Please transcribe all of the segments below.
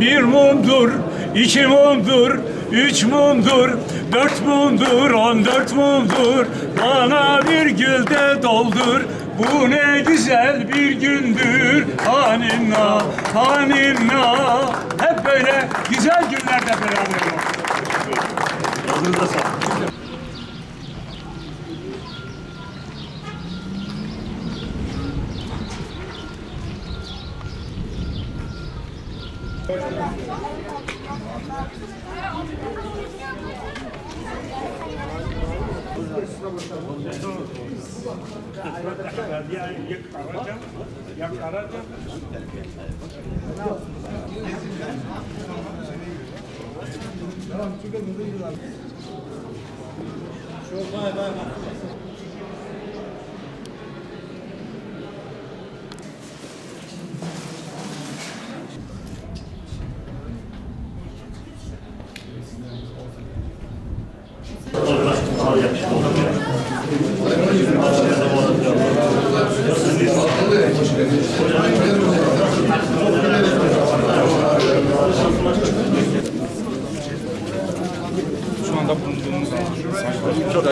Bir mumdur, iki mumdur, üç mumdur, dört mumdur, on dört mumdur. Bana bir gülde doldur. Bu ne güzel bir gündür. Haninna, haninna. Hep böyle güzel günlerde beraber Çok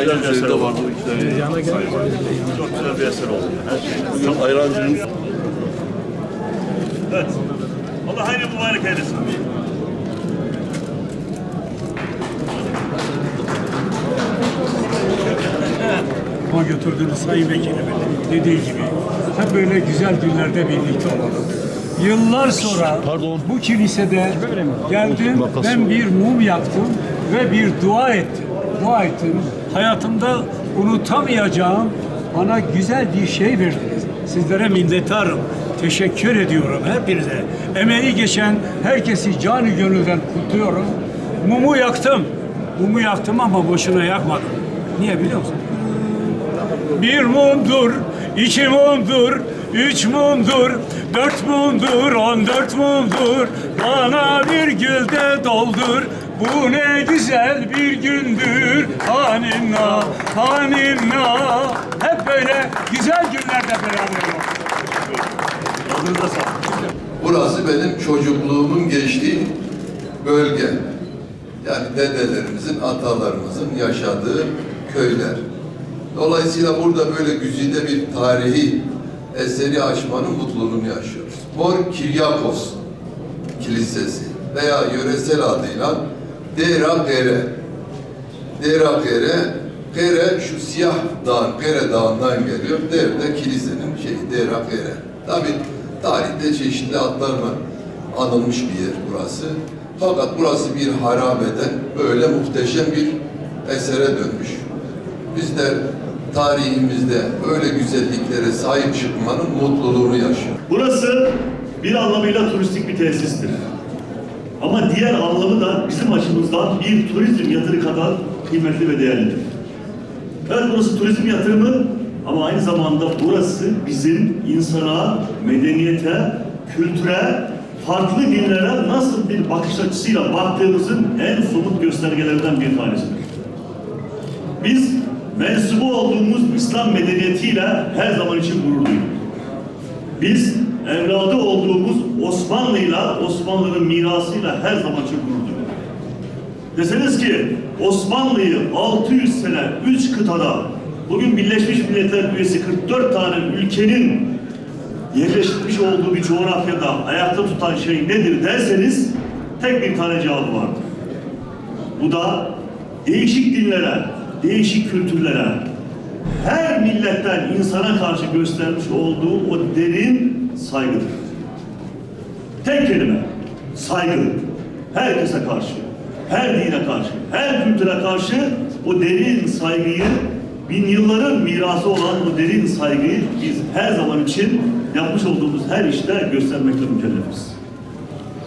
güzel bir eser oldu. Çok güzel bir eser oldu. Her şey. Çok ayrancının Evet. Allah hayırlı mübarek eylesin. Götürdüğünüz Sayın Vekilim dediği gibi hep böyle güzel günlerde birlikte olalım. Yıllar sonra bu kilisede geldim ben bir mum yaktım ve bir dua ettim. Dua ettim. Hayatımda unutamayacağım bana güzel bir şey verdiniz. Sizlere minnettarım. Teşekkür ediyorum hepinize. Emeği geçen herkesi canı gönülden kutluyorum. Mumu yaktım. Mumu yaktım ama boşuna yakmadım. Niye biliyor musun? Bir mumdur, iki mumdur, üç mumdur, dört mumdur, on dört mumdur. Bana bir gülde doldur. Bu ne güzel bir gündür. Haninna, haninna. Hep böyle güzel günlerde beraber sağlık. Burası benim çocukluğumun geçtiği bölge. Yani dedelerimizin, atalarımızın yaşadığı köyler. Dolayısıyla burada böyle güzide bir tarihi eseri açmanın mutluluğunu yaşıyoruz. Mor Kiryakos Kilisesi veya yöresel adıyla Dera Gere. Dera Gere, Gere şu siyah dağın, Gere dağından geliyor. Der de kilisenin şeyi, Dera Gere. Tabi tarihte çeşitli adlarla anılmış bir yer burası. Fakat burası bir harabeden böyle muhteşem bir esere dönmüş. Bizler tarihimizde böyle güzelliklere sahip çıkmanın mutluluğunu yaşıyoruz. Burası bir anlamıyla turistik bir tesistir. Ama diğer anlamı da bizim açımızdan bir turizm yatırı kadar kıymetli ve değerlidir. Evet burası turizm yatırımı ama aynı zamanda burası bizim insana, medeniyete, kültüre, farklı dinlere nasıl bir bakış açısıyla baktığımızın en somut göstergelerinden bir tanesidir. Biz mensubu olduğumuz İslam medeniyetiyle her zaman için gurur duyduk. Biz evladı olduğumuz Osmanlı'yla, Osmanlı'nın mirasıyla her zaman için gurur duyduk. Deseniz ki Osmanlı'yı 600 sene 3 kıtada bugün Birleşmiş Milletler üyesi 44 tane ülkenin yerleştirmiş olduğu bir coğrafyada ayakta tutan şey nedir derseniz tek bir tane cevabı vardır. Bu da değişik dinlere, değişik kültürlere, her milletten insana karşı göstermiş olduğu o derin saygıdır. Tek kelime, saygı. Herkese karşı, her dine karşı, her kültüre karşı o derin saygıyı, bin yılların mirası olan o derin saygıyı biz her zaman için yapmış olduğumuz her işte göstermekle mükellefiz.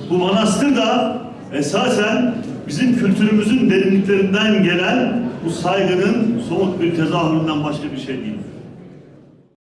Bu manastır da esasen bizim kültürümüzün derinliklerinden gelen bu saygının somut bir tezahüründen başka bir şey değil.